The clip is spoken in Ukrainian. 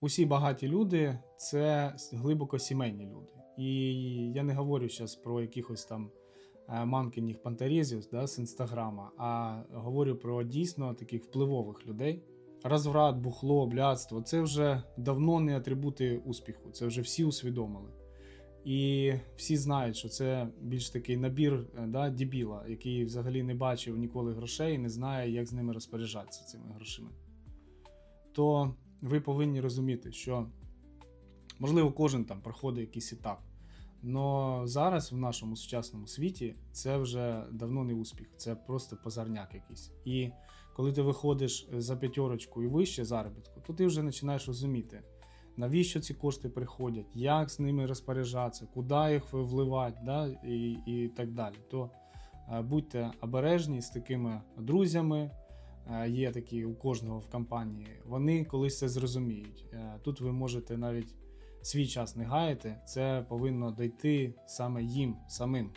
Усі багаті люди це глибоко сімейні люди. І я не говорю зараз про якихось там е, мамкиних пантерезів да, з інстаграма, а говорю про дійсно таких впливових людей. Розврат, бухло, блядство це вже давно не атрибути успіху. Це вже всі усвідомили. І всі знають, що це більш такий набір е, да, дебіла, який взагалі не бачив ніколи грошей і не знає, як з ними розпоряджатися цими грошима. То ви повинні розуміти, що можливо кожен там проходить якийсь етап. Але зараз в нашому сучасному світі це вже давно не успіх, це просто позарняк якийсь. І коли ти виходиш за п'ятерочку і вище заробітку, то ти вже починаєш розуміти, навіщо ці кошти приходять, як з ними розпоряджатися, куди їх вливати, да, і, і так далі. То е, будьте обережні з такими друзями. Е, Є такі у кожного в компанії. Вони колись це зрозуміють. Е, Тут ви можете навіть свій час не гаяти. Це повинно дойти саме їм самим.